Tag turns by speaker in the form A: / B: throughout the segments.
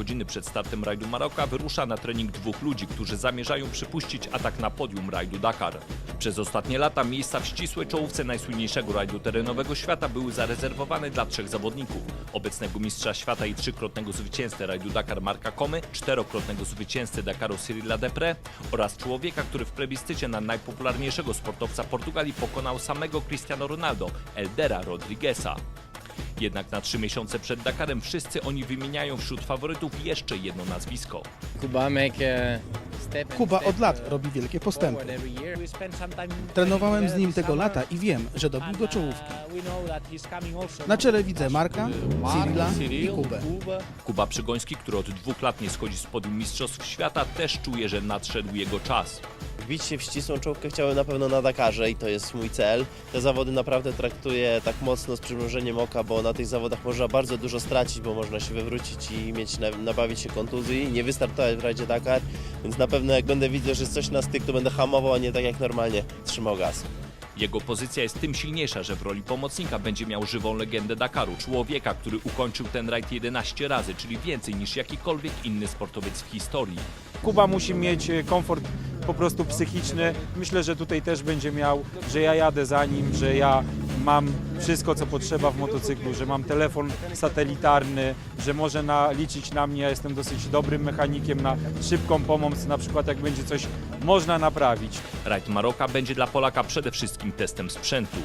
A: godziny przed startem rajdu Maroka wyrusza na trening dwóch ludzi, którzy zamierzają przypuścić atak na podium rajdu Dakar. Przez ostatnie lata miejsca w ścisłej czołówce najsłynniejszego rajdu terenowego świata były zarezerwowane dla trzech zawodników. Obecnego mistrza świata i trzykrotnego zwycięzcę rajdu Dakar Marka Komy, czterokrotnego zwycięzcę Dakaru Cyrila Depre oraz człowieka, który w plebiscycie na najpopularniejszego sportowca Portugalii pokonał samego Cristiano Ronaldo, Eldera Rodrigueza. Jednak na trzy miesiące przed Dakarem wszyscy oni wymieniają wśród faworytów jeszcze jedno nazwisko.
B: Kuba
C: od lat
B: uh,
C: robi wielkie postępy. Trenowałem z nim tego lata i wiem, że dobił do
B: uh,
C: czołówki. Na czele widzę. Marka, Cyrila i Kubę.
A: Kuba Przygoński, który od dwóch lat nie schodzi z podium Mistrzostw Świata, też czuje, że nadszedł jego czas.
D: Wbić się w ścisłą czołówkę chciałem na pewno na Dakarze i to jest mój cel. Te zawody naprawdę traktuję tak mocno z przymrużeniem oka, bo na tych zawodach można bardzo dużo stracić, bo można się wywrócić i mieć, na- nabawić się kontuzji, nie wystartować w rajdzie Dakar, więc na pewno jak będę widział, że jest coś na styk, to będę hamował, a nie tak jak normalnie trzymał gaz.
A: Jego pozycja jest tym silniejsza, że w roli pomocnika będzie miał żywą legendę Dakaru, człowieka, który ukończył ten rajd 11 razy, czyli więcej niż jakikolwiek inny sportowiec w historii.
E: Kuba musi mieć e, komfort po prostu psychiczny. Myślę, że tutaj też będzie miał, że ja jadę za nim, że ja mam wszystko, co potrzeba w motocyklu, że mam telefon satelitarny, że może na, liczyć na mnie. Ja jestem dosyć dobrym mechanikiem na szybką pomoc, na przykład jak będzie coś można naprawić.
A: Rajd Maroka będzie dla Polaka przede wszystkim testem sprzętu.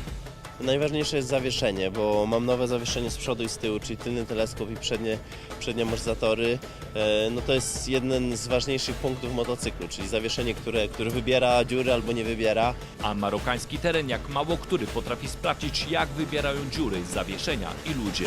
D: Najważniejsze jest zawieszenie, bo mam nowe zawieszenie z przodu i z tyłu, czyli tylny teleskop i przednie, przednie amortyzatory. E, No to jest jeden z ważniejszych punktów motocyklu, czyli zawieszenie, które, które wybiera dziury albo nie wybiera.
A: A marokański teren jak mało który potrafi sprawdzić, jak wybierają dziury, zawieszenia i ludzie.